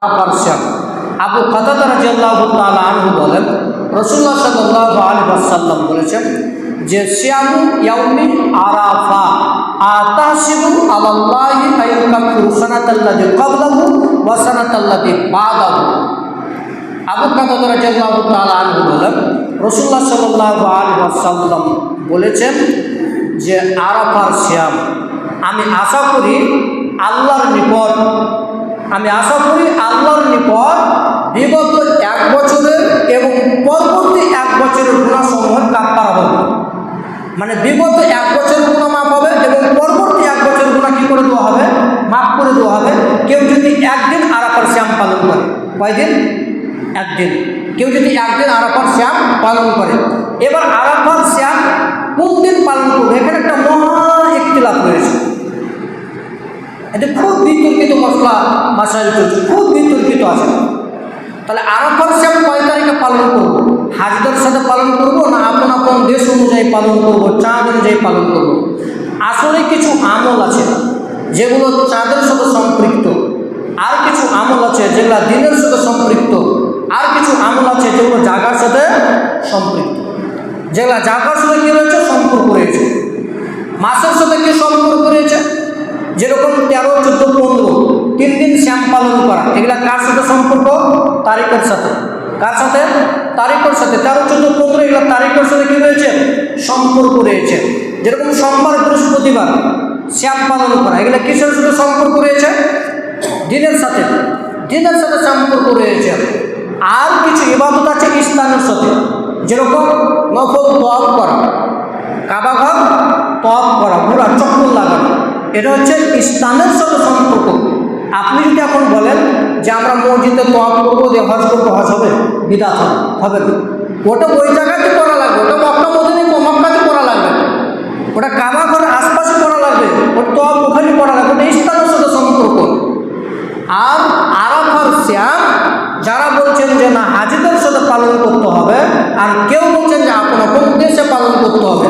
পারসাম আবু কাতাদা রাজিয়াল্লাহু তাআলা আনহু বলেন, রাসূলুল্লাহ সাল্লাল্লাহু আলাইহি ওয়াসাল্লাম বলেছেন যে, সিয়ামু ইয়াউমি আরাফা, আতাসিবু আলাল্লাহি আইয়াকাফিরু সানাতাল্লাযী ক্বাবলাহু ওয়া সানাতাল্লাযী বাদাহু। আবু কাতাদা রাদিয়াল্লাহু তাআলা আনহু বলেন, রাসূলুল্লাহ সাল্লাল্লাহু আলাইহি ওয়াসাল্লাম বলেছেন যে, আরাফার সিয়াম, আমি আশা করি আল্লাহর নিকট আমি আশা করি আল্লাহর নিকট বিগত এক বছরের এবং পরবর্তী এক বছরের গুণা গুণাসমূহের কাপ্পারা হবে মানে বিগত এক বছরের গুণা মাপ হবে এবং পরবর্তী এক বছরের গুণা কী করে দেওয়া হবে? মাফ করে দেওয়া হবে। কেউ যদি একদিন আরাফার শ্যাম পালন করে, কয়দিন? একদিন। কেউ যদি একদিন আরাফার শ্যাম পালন করে, এবার আরাফার শ্যাম কোন দিন পালন করবে? এখানে একটা মহা ইখতিলাফ রয়েছে। এটা খুব বিতর্কিত মশলা মাসাইল চলছে খুব বিতর্কিত আছে। তাহলে আরাফার শ্যাম কয় তারিখে পালন করব? হাজদের সাথে পালন করব না আপন আপন দেশ অনুযায়ী পালন করব, চাঁদ অনুযায়ী পালন করব? আসলে কিছু আমল আছে, যেগুলো চাঁদের সাথে সম্পৃক্ত। আর কিছু আমল আছে যেগুলো দিনের সাথে সম্পৃক্ত। আর কিছু আমল আছে যেগুলো জাগার সাথে সম্পৃক্ত। যেগুলো জাগার সাথে কী রয়েছে? সম্পর্ক রয়েছে। মাসের সাথে কি সম্পর্ক পালন করা। এগুলা কার সাথে সম্পর্ক? তারিখের সাথে। কার সাথে? তারিখের সাথে। তেরো, চোদ্দ, পনেরো, এগুলো তারিখের সাথে কী রয়েছে? সম্পর্ক রয়েছে। যেরকম সোমবার, বৃহস্পতিবার শ্যাম পালন করা। এগুলো কিসের সাথে সম্পর্ক রয়েছে? দিনের সাথে। দিনের সাথে সম্পর্ক রয়েছে। আর কিছু ইবাদত আছে ইসলামের সাথে। যেরকম নফল তপ করা। কাবাঘর তপ করা। পুরা চক্কর লাগানো। এটা হচ্ছে ইসলামের সাথে সম্পর্ক। আপনি যদি এখন বলেন যে আমরা মসজিদে তপ করব, যে হজ করব, হজ হবে, বিদাত হবে ওটা ওই জায়গাতে করা লাগবে, ওটা মক্কা মদিনী মক্কাতে করা লাগবে ওটা কাবা ঘরের আশপাশে করা লাগবে, ওটা তপ ওখানে করা লাগবে, ওটা ইসলামের সাথে সম্পর্ক। আর আরাফার শ্যাম যারা বলছেন যে না, হাজিদের সাথে পালন করতে হবে, আর কেউ বলছেন যে আপন আপন দেশে পালন করতে হবে,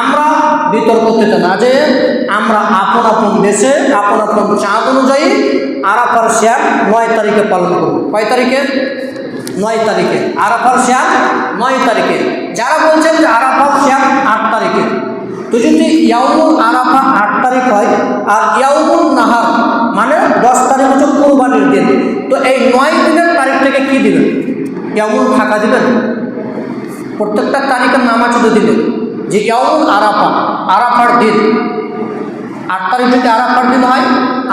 আমরা বিতর্ক করতে না। যে আমরা দেশে আপন আপন চাঁদ অনুযায়ী আরাফার শ্যাম নয় তারিখে পালন করব কয় তারিখে? নয় তারিখে। আরাফার শ্যাম নয় তারিখে। যারা বলছেন যে আরাফার শ্যাম আট তারিখে, তো যদি ইয়াউমুল আরাফা আট তারিখ হয়, আর ইয়াউমুল নাহার মানে দশ তারিখ হচ্ছে কোরবানির দিন, তো এই নয় দিনের তারিখ থেকে কী দিবেন? ইয়াউমুল ফাঁকা দিবেন? প্রত্যেকটা তারিখের নামাজ শুধু দিলেন যে ইয়াউমুল আরাফা, আরাফার দিন আট তারিখ যদি আরাফার দিন হয়,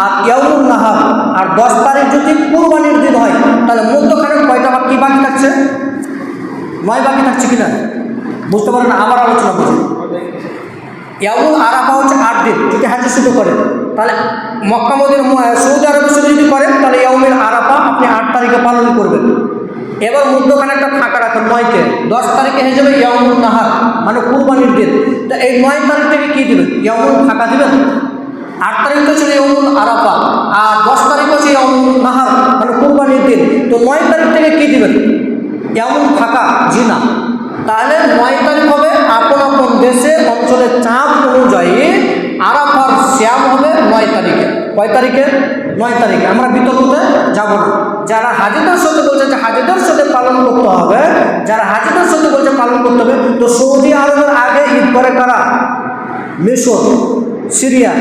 আর ইয়াউমুল নাহার আর দশ তারিখ যদি কোরবানির দিন হয়, তাহলে মধ্যখানে কয়টা বা কী বাকি থাকছে? নয় বাকি থাকছে কিনা? বুঝতে পারেন আবার আলোচনা করছি ইয়ামুল আরাফা হচ্ছে আট দিন, যদি হাজি শুরু করেন তাহলে মক্কা, মদিন সৌদি আরবে শুধু যদি করেন তাহলে ইয়ামুল আরাফা আপনি আট তারিখে পালন করবেন। এবার মধ্যখানে একটা ফাঁকা রাখেন, নয়কে। দশ তারিখে হয়ে যাবে ইয়ামুল নাহার মানে কুরবানির দিন। তা এই নয় তারিখ থেকে কী দেবেন? ইয়ামুল ফাঁকা দিবেন? আট তারিখ তো ছিল আরাফা, আর দশ তারিখ হচ্ছে ইয়ামুল নাহার মানে কুরবানির দিন। তো নয় তারিখ থেকে কী দিবেন? এমন ফাঁকা জি না তাহলে নয় তারিখ হবে আপন আপন দেশে অঞ্চলের চাঁদ অনুযায়ী আরাফার শ্যাম হবে নয় তারিখে। কয় তারিখে? নয় তারিখে। আমরা বিতর্কতে যাব না। যারা হাজিদের সাথে বলছে যে হাজিদের সাথে পালন করতে হবে, যারা হাজিদের সাথে বলছে পালন করতে হবে, তো সৌদি আরবের আগে ঈদ করে কারা? মিশর, সিরিয়া।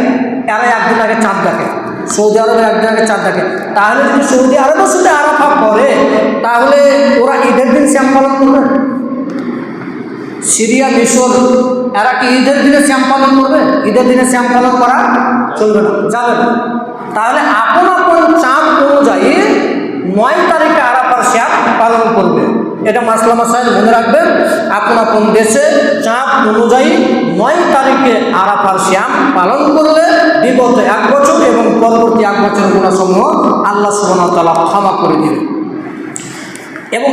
এরা একদিন আগে চাঁদ দেখে, সৌদি আরবের একদিন আগে চাঁদ দেখে। তাহলে যদি সৌদি আরবের সাথে আরাফা করে তাহলে ওরা ঈদের দিন শ্যাম পালন করবে? সিরিয়া, মিশর, এরা কি ঈদের দিনে শ্যাম পালন করবে? ঈদের দিনে শ্যাম পালন করা চলবে না, যাবে না। তাহলে আপন আপন চাঁদ অনুযায়ী নয় তারিখে আরাফার শ্যাম পালন করবে। এটা মাসলা মাসাইল মনে রাখবেন, আপন আপন দেশে চাঁদ অনুযায়ী নয় তারিখে আরাফার শ্যাম পালন করলে বিগত এক বছর এবং পরবর্তী এক বছর গুণাসমূহ আল্লাহ সুবাহ ক্ষমা করে দিবে এবং